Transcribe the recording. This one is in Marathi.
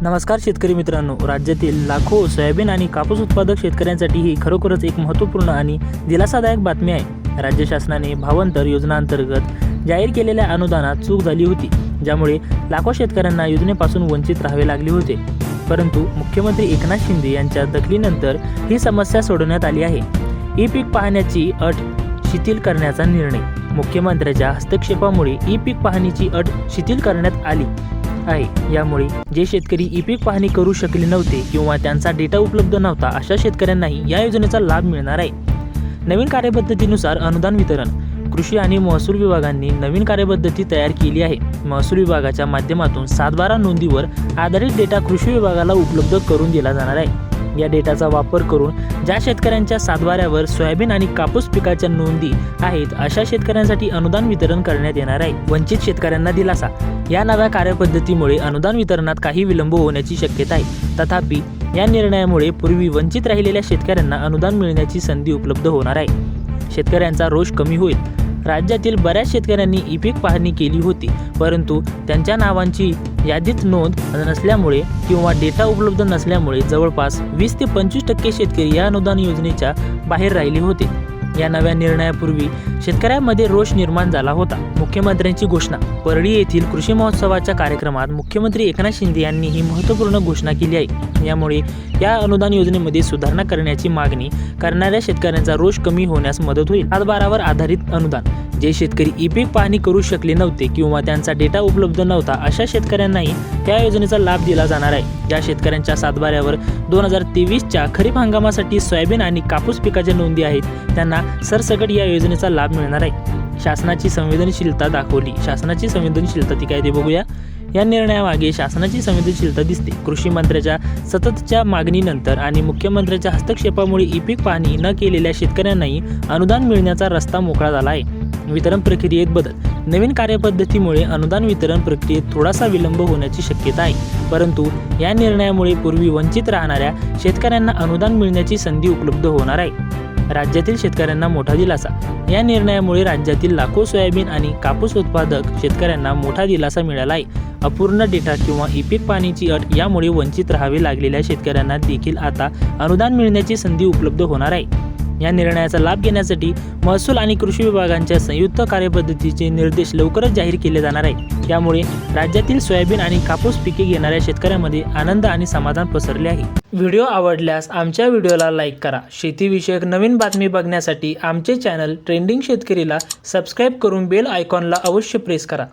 नमस्कार शेतकरी मित्रांनो. राज्यातील लाखो सोयाबीन आणि कापूस उत्पादक शेतकऱ्यांसाठी ही खरोखरच एक महत्त्वपूर्ण आणि दिलासादायक बातमी आहे. राज्य शासनाने भावांतर योजनांतर्गत जाहीर केलेल्या अनुदानात चूक झाली होती ज्यामुळे लाखो शेतकऱ्यांना योजनेपासून वंचित राहावे लागले होते. परंतु मुख्यमंत्री एकनाथ शिंदे यांच्या दखलीनंतर ही समस्या सोडवण्यात आली आहे. ई पीक पाहण्याची अट शिथिल करण्याचा निर्णय. मुख्यमंत्र्याच्या हस्तक्षेपामुळे ई पीक पाहणीची अट शिथिल करण्यात आली. आहे. यामुळे जे शेतकरी ई पीक पाहणी करू शकले नव्हते किंवा त्यांचा डेटा उपलब्ध नव्हता अशा शेतकऱ्यांनाही या योजनेचा लाभ मिळणार आहे. नवीन कार्यपद्धतीनुसार अनुदान वितरण कृषी आणि महसूल विभागांनी नवीन कार्यपद्धती तयार केली आहे. महसूल विभागाच्या माध्यमातून सातबारा नोंदीवर आधारित डेटा कृषी विभागाला उपलब्ध करून दिला जाणार आहे. या डेटाचा वापर करून ज्या शेतकऱ्यांच्या सातबाऱ्यावर सोयाबीन आणि कापूस पिकाच्या नोंदी आहेत अशा शेतकऱ्यांसाठी अनुदान वितरण करण्यात येणार आहे. वंचित शेतकऱ्यांना दिलासा. या नव्या कार्यपद्धतीमुळे अनुदान वितरणात काही विलंब होण्याची शक्यता आहे. तथापि या निर्णयामुळे पूर्वी वंचित राहिलेल्या शेतकऱ्यांना अनुदान मिळण्याची संधी उपलब्ध होणार आहे. शेतकऱ्यांचा रोष कमी होईल. राज्यातील बऱ्याच शेतकऱ्यांनी ई पीक पाहणी केली होती. परंतु त्यांच्या नावांची यादीत नोंद नसल्यामुळे किंवा डेटा उपलब्ध नसल्यामुळे जवळपास वीस ते पंचवीस टक्के शेतकरी या अनुदान योजनेच्या बाहेर राहिले होते. या नव्या निर्णयापूर्वी शेतकऱ्यांमध्ये रोष निर्माण झाला होता. मुख्यमंत्र्यांची घोषणा. परळी येथील कृषी महोत्सवाच्या कार्यक्रमात मुख्यमंत्री एकनाथ शिंदे यांनी ही महत्त्वपूर्ण घोषणा केली आहे. यामुळे या अनुदान योजनेमध्ये सुधारणा करण्याची मागणी करणाऱ्या शेतकऱ्यांचा रोष कमी होण्यास मदत होईल. हातभारावर आधारित अनुदान. जे शेतकरी ई पीक पाहणी करू शकले नव्हते किंवा त्यांचा डेटा उपलब्ध नव्हता अशा शेतकऱ्यांनाही या योजनेचा लाभ दिला जाणार आहे. ज्या शेतकऱ्यांच्या सातबाऱ्यावर दोन हजार तेवीसच्या खरीप हंगामासाठी सोयाबीन आणि कापूस पिकाच्या नोंदी आहेत. त्यांना सरसकट या योजनेचा लाभ मिळणार आहे. शासनाची संवेदनशीलता दाखवली. शासनाची संवेदनशीलता ती काय ते बघूया. या निर्णयामागे शासनाची संवेदनशीलता दिसते. कृषी मंत्र्याच्या सततच्या मागणीनंतर आणि मुख्यमंत्र्याच्या हस्तक्षेपामुळे ई पीक पाहणी न केलेल्या शेतकऱ्यांनाही अनुदान मिळण्याचा रस्ता मोकळा झाला आहे. वितरण प्रक्रियेत बदल. नवीन कार्यपद्धतीमुळे अनुदान वितरण प्रक्रियेत थोडासा विलंब होण्याची शक्यता आहे. परंतु या निर्णयामुळे पूर्वी वंचित राहणाऱ्या शेतकऱ्यांना अनुदान मिळण्याची संधी उपलब्ध होणार आहे. राज्यातील शेतकऱ्यांना मोठा दिलासा. या निर्णयामुळे राज्यातील लाखो सोयाबीन आणि कापूस उत्पादक शेतकऱ्यांना मोठा दिलासा मिळाला आहे. अपूर्ण डेटा किंवा इपिक पाणीची अट यामुळे वंचित राहावे लागलेल्या शेतकऱ्यांना देखील आता अनुदान मिळण्याची संधी उपलब्ध होणार आहे. या निर्णयाचा लाभ घेण्यासाठी महसूल आणि कृषी विभागांच्या संयुक्त कार्यपद्धतीचे निर्देश लवकरच जाहीर केले जाणार आहे यामुळे राज्यातील सोयाबीन आणि कापूस पिके घेणाऱ्या शेतकऱ्यांमध्ये आनंद आणि समाधान पसरले आहे. व्हिडिओ आवडल्यास आमच्या व्हिडिओला लाईक करा. शेतीविषयक नवीन बातमी बघण्यासाठी आमचे चॅनल ट्रेंडिंग शेतकरीला सबस्क्राईब करून बेल आयकॉनला अवश्य प्रेस करा.